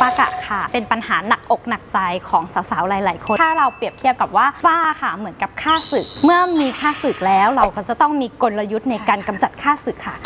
ฝ้ากระค่ะ เป็นปัญหาหนักอกหนักใจของสาวๆ หลายๆ คน ถ้าเราเปรียบเทียบกับว่าฝ้าค่ะ เหมือนกับค่าศึก เมื่อมีค่าศึกแล้ว เราก็จะต้องมีกลยุทธ์ในการกำจัดค่าศึกค่ะ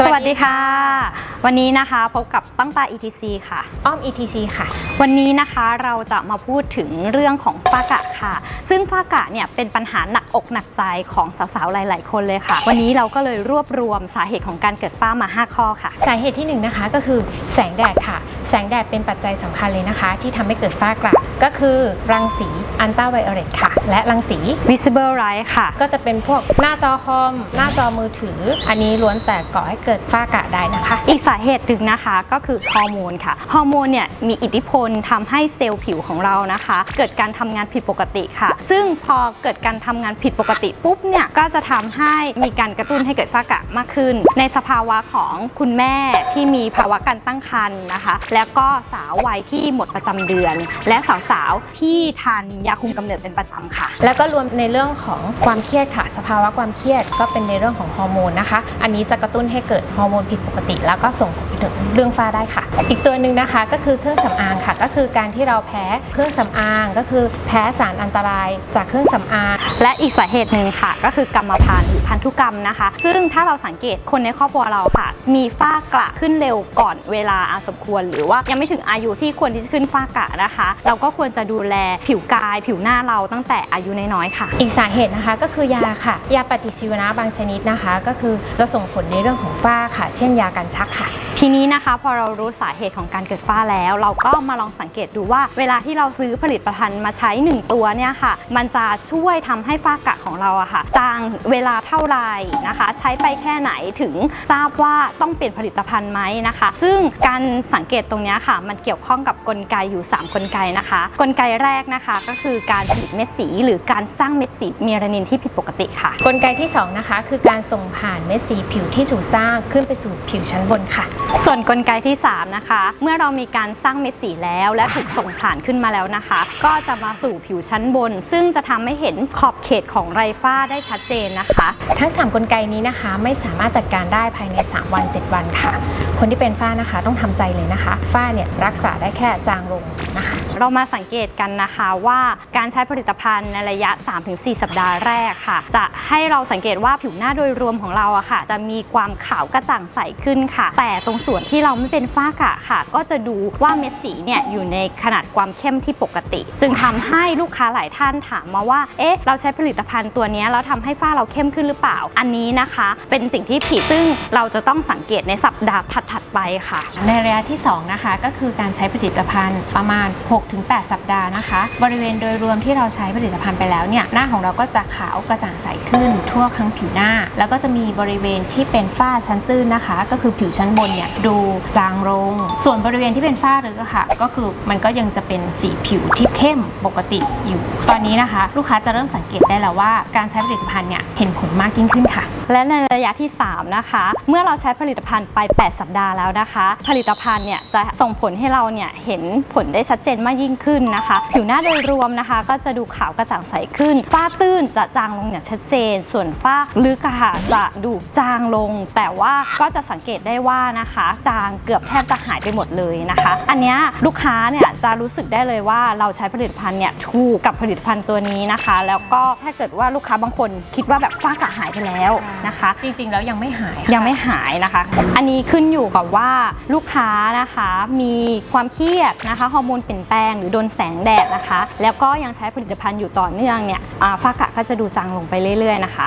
สวัสดีค่ะ วันนี้นะคะพบกับตั้งตา ETC ค่ะ อ้อม ETC ค่ะ วันนี้นะคะเราจะมาพูดถึงเรื่องของฝ้ากระค่ะ ซึ่งฝ้ากระเนี่ยเป็นปัญหาหนักอกหนักใจของสาวๆ หลาย ๆ คนเลยค่ะ วันนี้เราก็เลยรวบรวมสาเหตุของการเกิดฝ้ามา 5 ข้อค่ะ สาเหตุที่1นงนะคะก็คือแสงแดดค่ะ แสงแดดเป็นปัจจัยสำคัญเลยนะคะ ที่ทำให้เกิดฝ้ากระก็คือรังสีอันต้าไวโอเลตค่ะ และรังสี visible light ค่ะ ก็จะเป็นพวกหน้าจอคอม หน้าจอมือถือ อันนี้ล้วนแต่ก่อให้เกิดฝ้ากระได้นะคะ อีกสาเหตุหนึ่งนะคะก็คือฮอร์โมนค่ะ ฮอร์โมนเนี่ยมีอิทธิพลทำให้เซลล์ผิวของเรานะคะ เกิดการทำงานผิดปกติค่ะ ซึ่งพอเกิดการทำงานผิดปกติปุ๊บเนี่ยก็จะทำให้มีการกระตุ้นให้เกิดฝ้ากระมากขึ้น ในสภาวะของคุณแม่ที่มีภาวะการตั้งครรภ์นะคะ แล้วและก็สาววัยที่หมดประจำเดือน และสาวๆที่ทานยาคุมกำเนิดเป็นประจำค่ะ แล้วก็รวมในเรื่องของความเครียดค่ะ สภาวะความเครียดก็เป็นในเรื่องของฮอร์โมนนะคะ อันนี้จะกระตุ้นให้เกิดฮอร์โมนผิดปกติ แล้วก็ส่งผล ถึงเรื่องฝ้าได้ค่ะ อีกตัวหนึ่งนะคะก็คือเครื่องสำอางค่ะ ก็คือการที่เราแพ้เครื่องสำอางก็คือแพ้สารอันตรายจากเครื่องสำอาง และอีกสาเหตุหนึ่งค่ะ ก็คือกรรมพันธุ์หรือพันธุกรรมนะคะ ซึ่งถ้าเราสังเกตคนในครอบครัวเราค่ะ มีฝ้ากระขึ้นเร็วก่อนเวลาอันสมควร หรือว่ายังไม่ถึงอายุที่ควรที่จะขึ้นฝ้ากระนะคะ เราก็ควรจะดูแลผิวกาย ผิวหน้าเราตั้งแต่อายุน้อยๆค่ะ อีกสาเหตุนะคะก็คือยาค่ะ ยาปฏิชีวนะบางชนิดนะคะ ก็คือจะส่งผลในเรื่องของฝ้าค่ะ เช่นยากันชักค่ะ ทีนี้นะคะพอเรารู้สาเหตุของการเกิดฝ้าแล้ว เราก็มาลองสังเกตดูว่า เวลาที่เราซื้อผลิตภัณฑ์มาใช้ 1 ตัวเนี่ยค่ะ มันจะช่วยทำให้ฝ้ากระของเราอะค่ะจางเวลาเท่าไหร่นะคะ ใช้ไปแค่ไหนถึงทราบว่าต้องเปลี่ยนผลิตภัณฑ์ไหมนะคะ ซึ่งการสังเกตตรงนี้ค่ะ มันเกี่ยวข้องกับกลไกอยู่ 3 กลไกนะคะ กลไกแรกนะคะก็คือการผลิตเม็ดสี หรือการสร้างเม็ดสีเมลานินที่ผิดปกติค่ะ กลไกที่สองนะคะคือการส่งผ่านเม็ดสีผิวที่ถูกสร้างขึ้นไปสู่ผิวชั้นบนค่ะส่วนกลไกที่ 3 นะคะ เมื่อเรามีการสร้างเม็ดสีแล้ว และถูกส่งผ่านขึ้นมาแล้วนะคะ ก็จะมาสู่ผิวชั้นบน ซึ่งจะทำให้เห็นขอบเขตของไรฝ้าได้ชัดเจนนะคะ ทั้ง 3 กลไกนี้นะคะไม่สามารถจัดการได้ภายใน 3 วัน 7 วันค่ะ คนที่เป็นฝ้านะคะต้องทำใจเลยนะคะ ฝ้าเนี่ยรักษาได้แค่จางลงนะคะ เรามาสังเกตกันนะคะว่าการใช้ผลิตภัณฑ์ในระยะ 3-4 สัปดาห์แรกค่ะ จะให้เราสังเกตว่าผิวหน้าโดยรวมของเราอะค่ะ จะมีความขาวกระจ่างใสขึ้นค่ะ แต่ตรงส่วนที่เราไม่เป็นฝ้ากะค่ะ ก็จะดูว่าเม็ดสีเนี่ยอยู่ในขนาดความเข้มที่ปกติ จึงทำให้ลูกค้าหลายท่านถามมาว่า เอ๊ะ เราใช้ผลิตภัณฑ์ตัวนี้แล้วทำให้ฝ้าเราเข้มขึ้นหรือเปล่า อันนี้นะคะ เป็นสิ่งที่ผิดซึ่งเราจะต้องสังเกตในสัปดาห์ถัดๆไปค่ะ ในระยะที่ 2 นะคะ ก็คือการใช้ผลิตภัณฑ์ประมาณ 6-8 สัปดาห์นะคะ บริเวณโดยรวมที่เราใช้ผลิตภัณฑ์ไปแล้วเนี่ยหน้าของเราก็จะขาวกระจ่างใสขึ้นทั่วทั้งผิวหน้า แล้วก็จะมีบริเวณที่เป็นฝ้าชั้นตื้นนะคะ ก็คือผิวชั้นบนเนี่ยดูจางลง ส่วนบริเวณที่เป็นฝ้าลึกอะค่ะ ก็คือมันก็ยังจะเป็นสีผิวที่เข้มปกติอยู่ ตอนนี้นะคะ ลูกค้าจะเริ่มสังเกตได้แล้วว่าการใช้ผลิตภัณฑ์เนี่ยเห็นผลมากยิ่งขึ้นค่ะ และในระยะที่ 3 นะคะ เมื่อเราใช้ผลิตภัณฑ์ไป 8 สัปดาห์แล้วนะคะ ผลิตภัณฑ์เนี่ยจะส่งผลให้เราเนี่ยเห็นผลได้ชัดเจนมากยิ่งขึ้นนะคะ ผิวหน้าโดยรวมนะคะ ก็จะดูขาวกระจ่างใสขึ้น ฝ้าตื้นจะจางลงอย่างชัดเจน ส่วนฝ้าลึกอะค่ะจะดูจางลง แต่ว่าก็จะสังเกตได้ว่านะนะคะ จางเกือบแทบจะหายไปหมดเลยนะคะ อันเนี้ยลูกค้าเนี่ยจะรู้สึกได้เลยว่าเราใช้ผลิตภัณฑ์เนี่ยถูกกับผลิตภัณฑ์ตัวนี้นะคะ แล้วก็ถ้าเกิดว่าลูกค้าบางคนคิดว่าแบบฝ้ากระหายไปแล้วนะคะ จริงๆแล้วยังไม่หายค่ะยังไม่หายนะคะ อันนี้ขึ้นอยู่กับว่าลูกค้านะคะมีความเครียดนะคะฮอร์โมนเปลี่ยนแปลงหรือโดนแสงแดดนะคะ แล้วก็ยังใช้ผลิตภัณฑ์อยู่ต่อเนื่องเนี่ยอ่าฝ้ากระก็จะดูจางลงไปเรื่อยๆนะคะ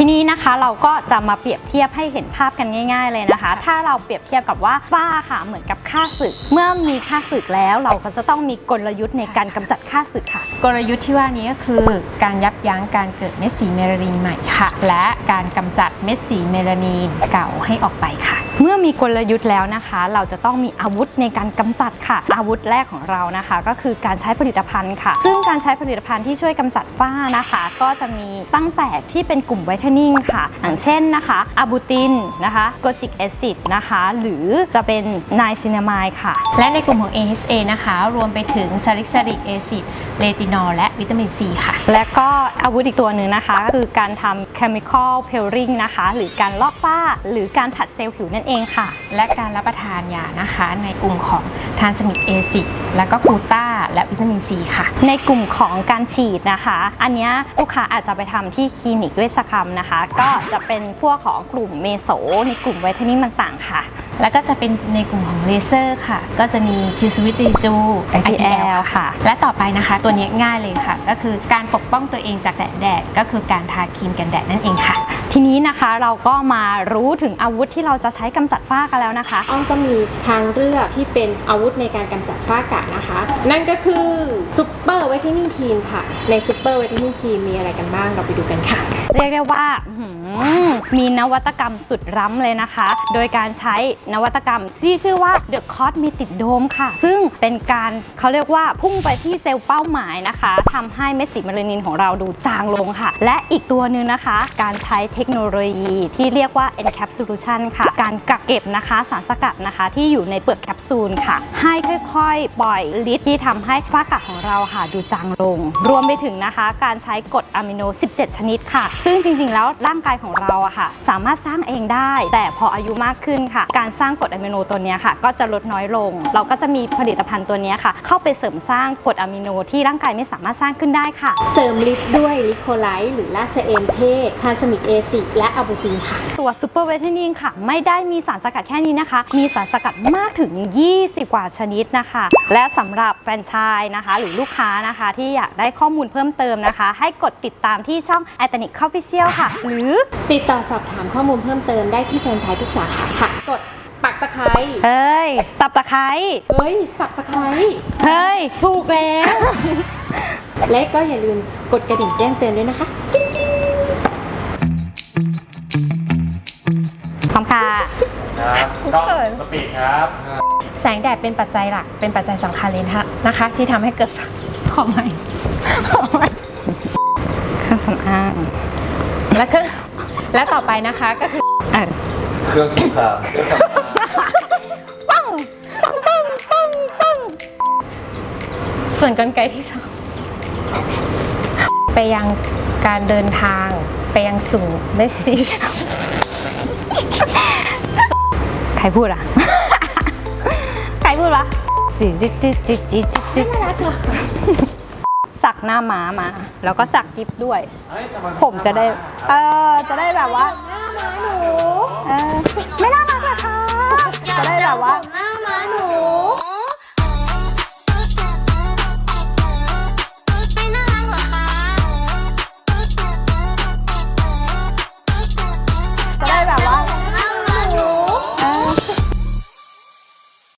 ทีนี้นะคะเราก็จะมาเปรียบเทียบให้เห็นภาพกันง่าย ๆ เลยนะคะ ถ้าเราเปรียบเทียบกับว่าฝ้าค่ะเหมือนกับ ค่าศึก เมื่อมีค่าศึกแล้วเราก็จะต้องมีกลยุทธ์ในการกำจัดค่าศึกค่ะ กลยุทธ์ที่ว่านี้ก็คือการยับยั้งการเกิดเม็ดสีเมลานินใหม่ค่ะ และการกำจัดเม็ดสีเมลานินเก่าให้ออกไปค่ะ เมื่อมีกลยุทธ์แล้วนะคะ เราจะต้องมีอาวุธในการกำจัดค่ะ อาวุธแรกของเรานะคะ ก็คือการใช้ผลิตภัณฑ์ค่ะ ซึ่งการใช้ผลิตภัณฑ์ที่ช่วยกำจัดฝ้านะคะ ก็จะมีตั้งแต่ที่เป็นกลุ่มไวท์เทนนิ่งค่ะ อย่างเช่นนะคะอะบูตินนะคะโกจิกแอซิดนะคะ หรือจะเป็นไนซินามายค่ะ และในกลุ่มของ AHA นะคะ รวมไปถึงซาลิซิลิกแอซิดเลตินอลและวิตามินซีค่ะ และก็อาวุธอีกตัวหนึ่งนะคะ คือการทำ chemical peeling นะคะ หรือการลอกฝ้า หรือการผัดเซลล์ผิวนั่นเองค่ะ และการรับประทานยานะคะ ในกลุ่มของทานสมิกเอซิกและก็กลูต้าและวิตามินซีค่ะ ในกลุ่มของการฉีดนะคะ อันเนี้ยลูกค้าอาจจะไปทำที่คลินิกเวชกรรมนะคะ ก็จะเป็นพวกของกลุ่มเมโสในกลุ่มไวท์เทนนิ่งต่างๆค่ะ แล้วก็จะเป็นในกลุ่มของเลเซอร์ค่ะ ก็จะมีคิวสวิตรีจู IPL ค่ะ และต่อไปนะคะ ตัวนี้ง่ายเลยค่ะ ก็คือการปกป้องตัวเองจากแสงแดด ก็คือการทาครีมกันแดดนั่นเองค่ะ ทีนี้นะคะเราก็มารู้ถึงอาวุธที่เราจะใช้กำจัดฝ้ากันแล้วนะคะ อ้อมก็มีทางเลือกที่เป็นอาวุธในการกำจัดฝ้ากระนะคะ นั่นก็คือซุปเปอร์ไวท์เทนนิ่งครีมค่ะ ในซุปเปอร์ไวท์เทนนิ่งครีมมีอะไรกันบ้างเราไปดูกันค่ะ เรียกได้ว่าอื้อหือมีนวัตกรรมสุดล้ำเลยนะคะ โดยการใช้นวัตกรรม ที่ชื่อว่า The Cosmetic Dome ค่ะ ซึ่งเป็นการเขาเรียกว่าพุ่งไปที่เซลล์เป้าหมายนะคะทำให้เม็ดสีเมลานินของเราดูจางลงค่ะ และอีกตัวหนึ่งนะคะ การใช้เทคโนโลยีที่เรียกว่า Encapsulation ค่ะ การกักเก็บนะคะ สารสกัดนะคะ ที่อยู่ในเปลือกแคปซูลค่ะ ให้ค่อยๆ ปล่อยฤทธิ์ที่ทำให้ฝ้ากระของเราค่ะดูจางลง รวมไปถึงนะคะ การใช้กรดอะมิโน 17 ชนิดค่ะ ซึ่งจริงๆ แล้วร่างกายของเราอะค่ะ สามารถสร้างเองได้ แต่พออายุมากขึ้นค่ะ การสร้างกรดอะมิโนตัวเนี้ยค่ะ ก็จะลดน้อยลง เราก็จะมีผลิตภัณฑ์ตัวเนี้ยค่ะ เข้าไปเสริมสร้างกรดอะมิโนที่ร่างกายไม่สามารถสร้างขึ้นได้ค่ะ เสริมลิปด้วยลิโคไลท์หรือราชเอมเทศทานสมิกเอซิและอัลบูซินค่ะ ตัวซูเปอร์เวทเทนนิ่งค่ะ ไม่ได้มีสารสกัดแค่นี้นะคะ มีสารสกัดมากถึง 20 กว่าชนิดนะคะ และสำหรับแฟรนไชส์นะคะ หรือลูกค้านะคะ ที่อยากได้ข้อมูลเพิ่มเติมนะคะ ให้กดติดตามที่ช่อง a t a n i c Official ค่ะ หรือติดต่อสอบถามข้อมูลเพิ่มเติมได้ที่แฟรนไชส์ทุกสาขาค่ะกด ปักตะไคร้เอ้ย ตับตะไคร้เฮ้ยสับตะไคร้เฮ้ย ถูกแล้ว และก็อย่าลืมกดกระดิ่งแจ้งเตือนด้วยนะคะพร้อมค่ะ ครับกล้องเขินสปีดครับแสงแดดเป็นปัจจัยหลัก เป็นปัจจัยสำคัญเลยนะคะนะคะ ที่ทำให้เกิดขอใหม่ขอใหม่เครื่องสำอาง และก็และต่อไปนะคะก็คือ เออเครื่องสงครามเครื่องสำอางส่วนกลไกที่สองไปยังการเดินทาง ไปยังสู่เมสซี่ใครพูดอะ ใครพูดวะจิ๊ดจิ๊ดจิ๊ดจิ๊ดจิ๊ดจิ๊ดสัก หน้าม้ามา แล้วก็สักกิฟด้วยเฮ้ยแต่นผมจะได้ เออจะได้แบบว่าเออไม่น่ารักเหรอคะจะได้แบบว่าหน้าม้าหนู